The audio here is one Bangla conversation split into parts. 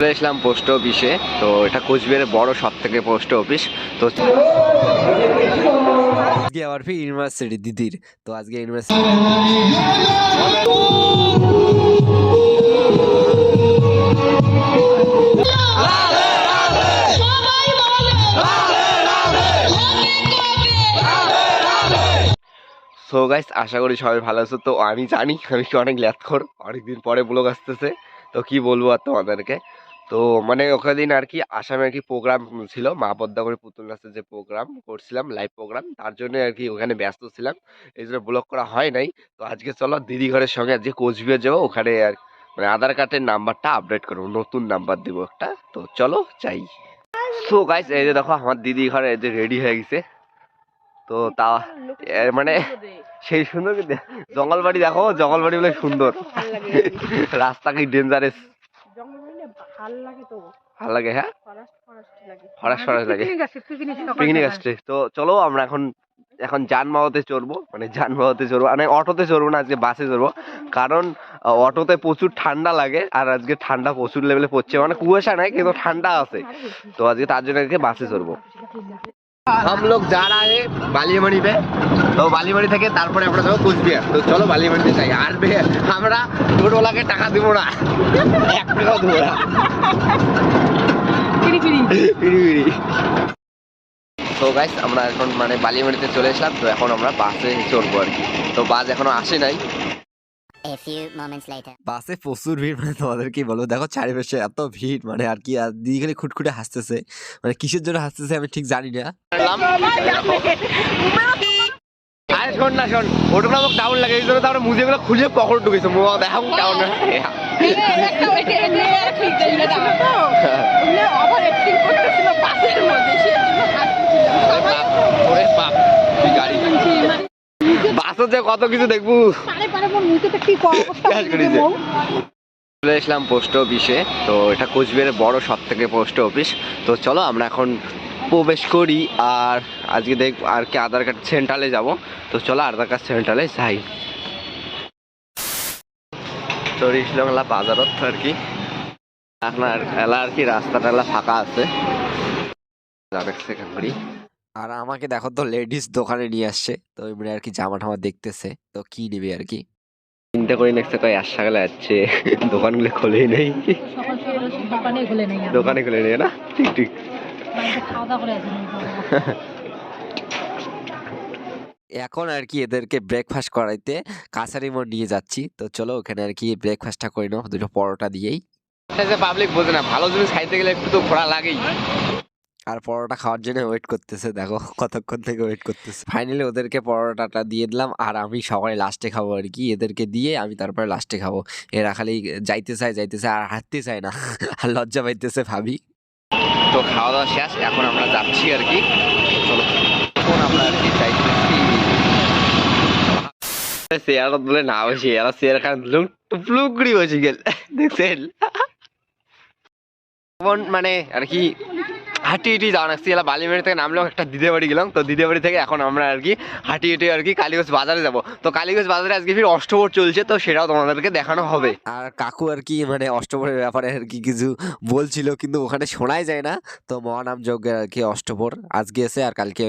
চলে এসলাম পোস্ট অফিসে তো এটা কোচবিহারের বড় সব থেকে পোস্ট অফিস তো আজকে আবার ফি ইউনিভার্সিটি দিদির। তো আজকে ইউনিভার্সিটি সো গাইস আশা করি সবাই ভালো আছো। তো আমি জানি, আমি কি অনেক ল্যাথখর অনেকদিন পরে ব্লগ আসতেছে। তো কি বলব আর তোমাদেরকে? তো মানে ওখানে দিন আর কি আসামে আর কি প্রোগ্রাম ছিল মা পদ্মা করে পুতুল নাচের যে প্রোগ্রাম করছিলাম লাইভ প্রোগ্রাম তার জন্য আর কি ওখানে ব্যস্ত ছিলাম। এই জন্য ব্লগ করা হয় নাই। তো আজকে চলো দিদি ঘরের সঙ্গে আজকে কোচবিহার যাব ওখানে আর মানে আধার কার্ডের নাম্বারটা আপডেট করব নতুন নাম্বার দিব একটা। তো চলো যাই। সো গাইস এই যে দেখো আমার দিদি ঘরে এই যে রেডি হয়ে গেছে। তো তা মানে সেই সুন্দর জঙ্গলবাড়ি দেখো জঙ্গলবাড়ি বলে সুন্দর। রাস্তা কি ডেঞ্জারেস ভালো লাগে তো ভালো লাগে হ্যাঁ? ফরাস ফরাস লাগে। পিকনিক পিকনিক আসছে তো চলো আমরা এখন এখন যানবাহতে চড়বো। মানে যানবাহতে চড়বো। মানে অটোতে চড়বো না আজকে বাসে চড়বো। কারণ অটোতে প্রচুর ঠান্ডা লাগে আর আজকে ঠান্ডা প্রচুর লেভেলে পড়ছে। মানে কুয়াশা নাই কিন্তু ঠান্ডা আছে। তো আজকে তার জন্য আজকে বাসে চড়বো। हम लोग जा रहा है বালিয়ামারি पे তো বালিয়ামারি থেকে তারপরে আমরা যাবো কুচবিহার তো চলো বালিয়ামারিতে যাই আর বে আমরা টোটোলাকে টাকা দিব না এক টাকাও দেবো না ফিরি ফিরি পিড়ি পিড়ি তো গাইস আমরা এখন মানে বালিয়ামারিতে চলে আসলাম তো এখন আমরা বাসে চড়বো আর কি তো বাস এখনো আসে নাই A few moments later. বাসে প্রচুর ভিড় মানে তোমাদের কি বলব? দেখো চারিপাশে এত ভিড় মানে আর কি আর দিদি খালি খুটখুটে হাসতেছে। মানে কিসের জন্য হাসতেছে আমি ঠিক জানি না। আরে শোন না শোন। ওটা আমাকে ডাউন লাগে এই জন্য তারপরে মুজেগুলো খুঁজে পকড় ঢুকেছে মুখ দেখো ডাউন ঠিক ওরে বাপ তুই বাসও যে কত কিছু দেখব। চলে এসলাম পোস্ট অফিসে। তো এটা কোচবিহারের বড় সব থেকে পোস্ট অফিস। তো চলো আমরা এখন প্রবেশ করি। আর আজকে দেখ আর কি আধার কার্ড সেন্ট্রালে যাব। তো চলো আধার কার্ড সেন্ট্রালে যাই। তো রিসলংলা বাজারত আর কি। আপনার এলা আর কি রাস্তাটা এলা ফাঁকা আছে। যাবে সেখান করি। আর আমাকে দেখো তো লেডিস দোকানে নিয়ে আসছে। তো এমনি আর কি জামা টামা দেখতেছে। তো কি নেবে আর কি? চিন্তা করি নেক্সট কয় আসা গেলে যাচ্ছে দোকানগুলো খোলেই নেই। সকাল সকাল দোকানে খুলে নেই আর। দোকানে খুলে নেই না? ঠিক ঠিক। এখন আর কি এদেরকে ব্রেকফাস্ট করাইতে কাছারি মোড় নিয়ে যাচ্ছি। তো চলো ওখানে আর কি ব্রেকফাস্টটা করে নাও। দুটো পরোটা দিয়েই। পাবলিক বোঝে না ভালো জিনিস খাইতে গেলে একটু তো ঘোরা লাগেই। আর পরোটা খাওয়ার জন্য ওয়েট করতেছে, দেখো কতক্ষণ থেকে ওয়েট করতেছে। ফাইনালি ওদেরকে পরোটাটা দিয়ে দিলাম আর আমি সবাই লাস্টে খাব আর কি, এদেরকে দিয়ে আমি তারপরে লাস্টে খাব। এরা খালি যাইতে চায় যাইতে চায় আর হাঁটতে চায় না, আর লজ্জা পাইতেছে ভাবি। তো খাওয়া দাওয়া শেষ, এখন আমরা যাচ্ছি আর কি। চলো, এখন আমরা আর কি যাইতেছি। না বসে, এরা চেয়ার খান লুক টুপলুক বসে গেল, দেখছেন? মানে আর কি হাঁটি হাঁটি যাওয়া লাগছে। এলা বালিমারি থেকে নামলাম একটা দিদে বাড়ি গেলাম। তো দিদে বাড়ি থেকে এখন আমরা আর কি হাঁটি হেঁটে আর কি কালীগঞ্জ বাজারে যাব। তো কালীগঞ্জ বাজারে আজকে ফির অষ্টভর চলছে, তো সেটাও তোমাদেরকে দেখানো হবে। আর কাকু আর কি মানে অষ্টভরের ব্যাপারে আর কি কিছু বলছিল, কিন্তু ওখানে শোনাই যায় না। তো মহানাম যজ্ঞের আর কি অষ্টভর আজকে এসে আর কালকে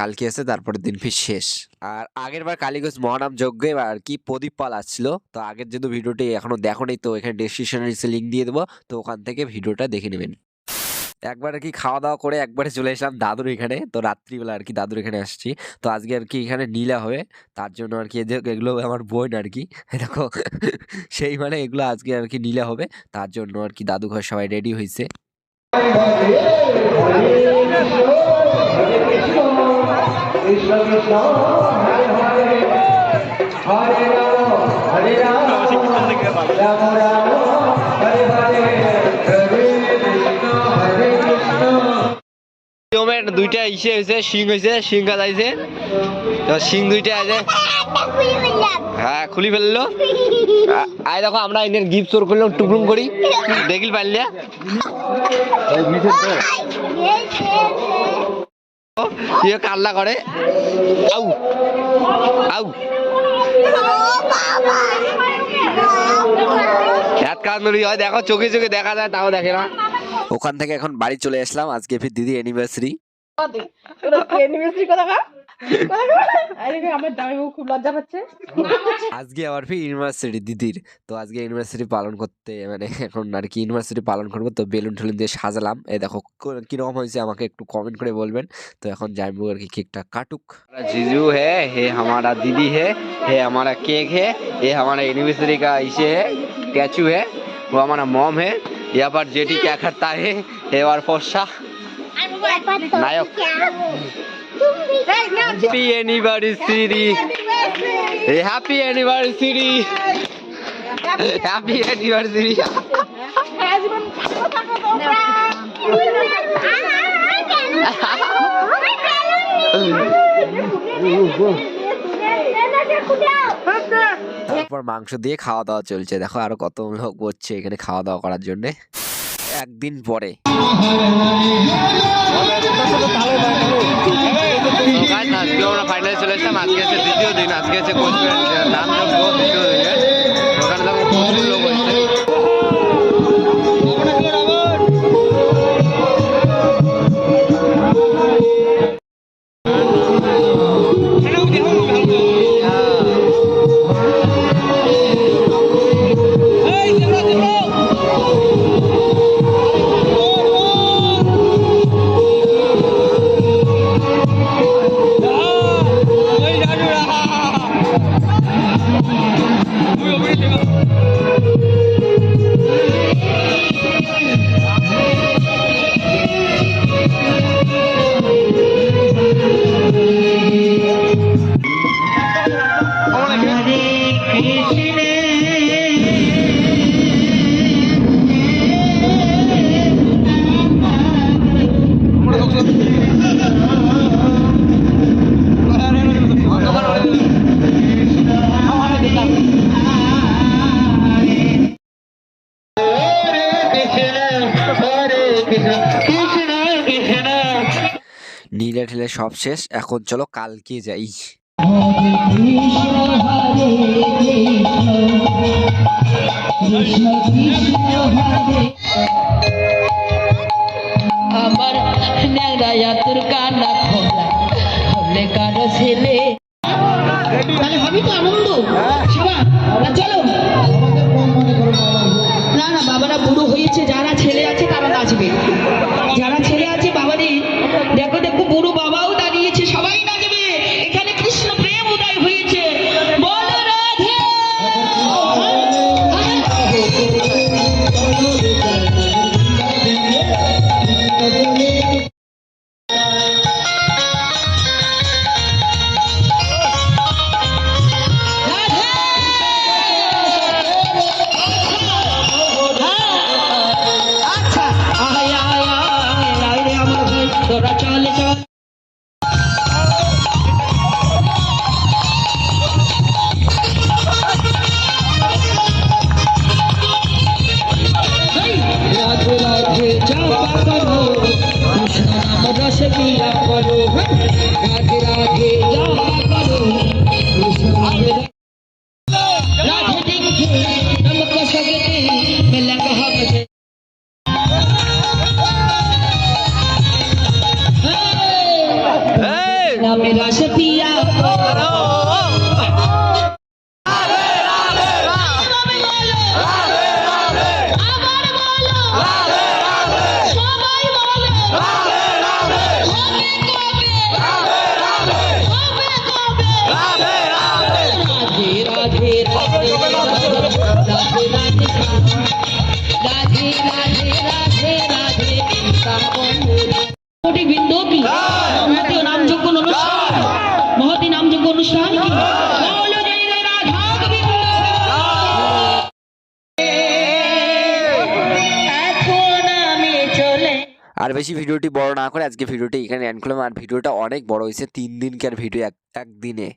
কালকে এসে তারপরের দিন ফির শেষ। আর আগের বার কালীগঞ্জ মহানাম যজ্ঞে আর কি প্রদীপ পাল আসছিল। তো আগের যেহেতু ভিডিওটি এখনও দেখো তো এখানে ডেসক্রিপশনে লিঙ্ক দিয়ে দেবো। তো ওখান থেকে ভিডিওটা দেখে নেবেন। একবার আর কি খাওয়া দাওয়া করে একবারে চলে এসলাম দাদুর এখানে তো রাত্রিবেলা আর কি দাদুর এখানে আসছি তো আজকে আর কি এখানে নীলা হবে তার জন্য আর কি এগুলো আমার বোন আর কি দেখো সেই মানে এগুলো আজকে আর কি নীলা হবে তার জন্য আর কি দাদু ঘর সবাই রেডি হয়েছে নিয়মের দুইটা ইসে হয়েছে, শিং হয়েছে, শিং গাছ আইছে শিং দুইটা আছে হ্যাঁ খুলি ফেলল। আয় দেখো, আমরা এদের গিফট চোর করলাম টুকরুম করি। দেখিল পারলে ইয়ে কাল্লা করে। আউ আউ। হয়, দেখো, চোখে চোখে দেখা যায়, তাও দেখে না। ওখান থেকে এখন বাড়ি চলে আসলাম, আজকে ফির দিদি অ্যানিভার্সারি আজকে আবার ফি ইউনিভার্সিটি দিদির। তো আজকে ইউনিভার্সিটি পালন করতে মানে এখন আর কি ইউনিভার্সিটি পালন করব। তো বেলুন ঠেলুন দিয়ে সাজালাম। এই দেখো কীরকম হয়েছে আমাকে একটু কমেন্ট করে বলবেন। তো এখন যাইবো আর কি কেকটা কাটুক। জিজু হে হে হামারা দিদি হে হে হামারা কেক হে হে আমারা ইউনিভার্সিটি কা ইসে হে স্ট্যাচু হে ও হামারা মম হে। ये पर जेटी क्या करता है हे और নায়ক। Happy anniversary happy anniversary happy anniversary তারপর মাংস দিয়ে খাওয়া দাওয়া চলছে। দেখো আরও কত লোক বসছে এখানে খাওয়া দাওয়া করার জন্যে। একদিন পরে। ফাইনাল চলে এসেছিলাম। আজকে দ্বিতীয় দিন আজকে নাম দ্বিতীয় দিনের নীলে ঠেলে সব শেষ, এখন চলো কালকে যাই। আমার ন্যাংরায়া তোর কান্না খোলা হলে কারও ছেলে रस पीला परो राधे राधे বেশি ভিডিওটি বড় না করে আজকে ভিডিওটি এখানে এন্ড করলাম। আর ভিডিওটা অনেক বড় হয়েছে, তিন দিনকার ভিডিও এক, একদিনে।